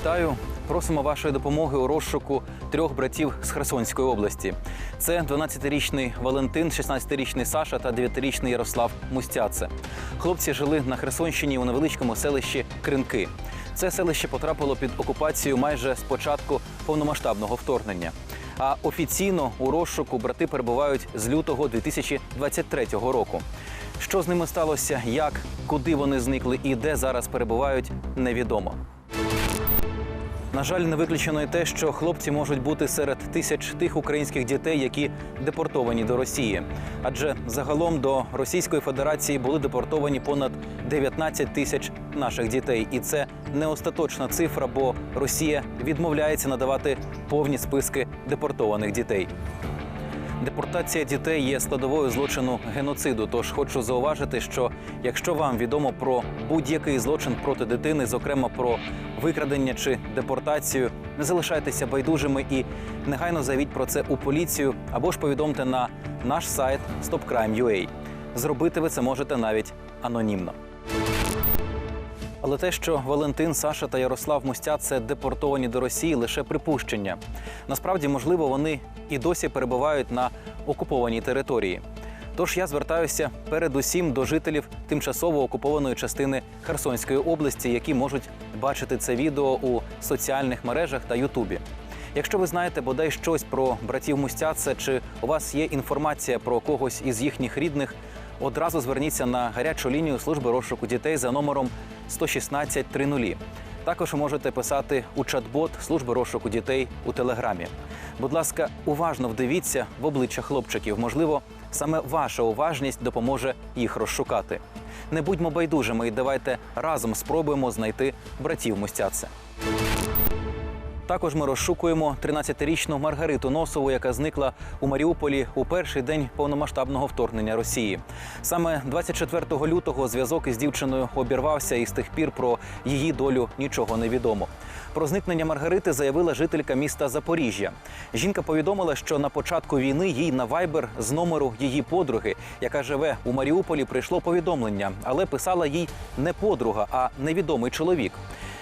Вітаю! Просимо вашої допомоги у розшуку трьох братів з Херсонської області. Це 12-річний Валентин, 16-річний Саша та 9-річний Ярослав Мустяце. Хлопці жили на Херсонщині у невеличкому селищі Кринки. Це селище потрапило під окупацію майже з початку повномасштабного вторгнення. А офіційно у розшуку брати перебувають з лютого 2023 року. Що з ними сталося, як, куди вони зникли і де зараз перебувають, невідомо. На жаль, не виключено й те, що хлопці можуть бути серед тисяч тих українських дітей, які депортовані до Росії. Адже загалом до Російської Федерації були депортовані понад 19 тисяч наших дітей, і це не остаточна цифра, бо Росія відмовляється надавати повні списки депортованих дітей. Депортація дітей є складовою злочину геноциду. Тож хочу зауважити, що якщо вам відомо про будь-який злочин проти дитини, зокрема про викрадення чи депортацію, не залишайтеся байдужими і негайно заявіть про це у поліцію або ж повідомте на наш сайт stopcrime.ua. Зробити ви це можете навіть анонімно. Але те, що Валентин, Саша та Ярослав Мустяце депортовані до Росії, лише припущення. Насправді, можливо, вони і досі перебувають на окупованій території. Тож я звертаюся передусім до жителів тимчасово окупованої частини Херсонської області, які можуть бачити це відео у соціальних мережах та Ютубі. Якщо ви знаєте бодай щось про братів Мустяце, чи у вас є інформація про когось із їхніх рідних, одразу зверніться на гарячу лінію служби розшуку дітей за номером 116 30. Також можете писати у чат-бот служби розшуку дітей у телеграмі. Будь ласка, уважно вдивіться в обличчя хлопчиків. Можливо, саме ваша уважність допоможе їх розшукати. Не будьмо байдужими і давайте разом спробуємо знайти братів Мустяце. Також ми розшукуємо 13-річну Маргариту Носову, яка зникла у Маріуполі у перший день повномасштабного вторгнення Росії. Саме 24 лютого зв'язок із дівчиною обірвався, і з тих пір про її долю нічого не відомо. Про зникнення Маргарити заявила жителька міста Запоріжжя. Жінка повідомила, що на початку війни їй на вайбер з номеру її подруги, яка живе у Маріуполі, прийшло повідомлення, але писала їй не подруга, а невідомий чоловік.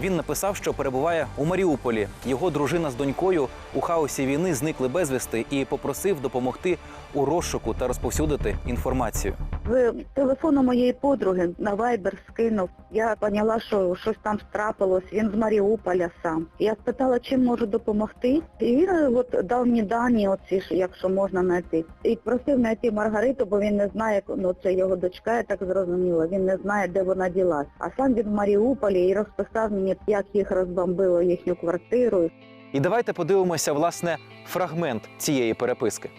Він написав, що перебуває у Маріуполі. Його дружина з донькою у хаосі війни зникли безвісти і попросив допомогти у розшуку та розповсюдити інформацію. З телефону моєї подруги на Viber скинув. Я поняла, що щось там трапилось. Він з Маріуполя сам. Я спитала, чим можу допомогти. І він от дав мені дані, оці якщо можна знайти. І просив знайти Маргариту, бо він не знає, ну це його дочка, я так зрозуміла. Він не знає, де вона ділась. А сам він в Маріуполі і розписав мені, як їх розбомбило їхню квартиру. І давайте подивимося власне фрагмент цієї переписки.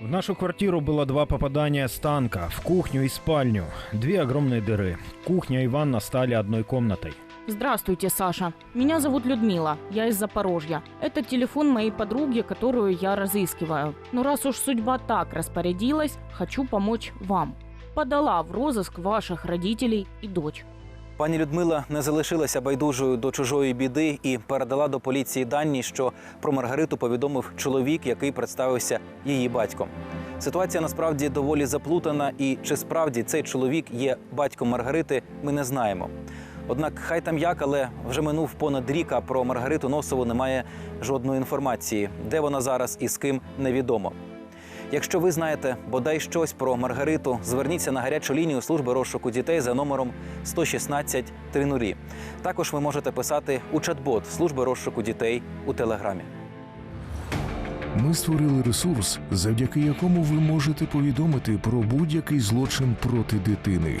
В нашу квартиру было два попадания с танка, в кухню и спальню. Две огромные дыры. Кухня и ванна стали одной комнатой. Здравствуйте, Саша. Меня зовут Людмила. Я из Запорожья. Это телефон моей подруги, которую я разыскиваю. Но раз уж судьба так распорядилась, хочу помочь вам. Подала в розыск ваших родителей и дочь. Пані Людмила не залишилася байдужою до чужої біди і передала до поліції дані, що про Маргариту повідомив чоловік, який представився її батьком. Ситуація насправді доволі заплутана, і чи справді цей чоловік є батьком Маргарити, ми не знаємо. Однак, хай там як, але вже минув понад рік, а про Маргариту Носову немає жодної інформації, де вона зараз і з ким невідомо. Якщо ви знаєте бодай щось про Маргариту, зверніться на гарячу лінію служби розшуку дітей за номером 116 30. Також ви можете писати у чат-бот служби розшуку дітей у телеграмі. Ми створили ресурс, завдяки якому ви можете повідомити про будь-який злочин проти дитини.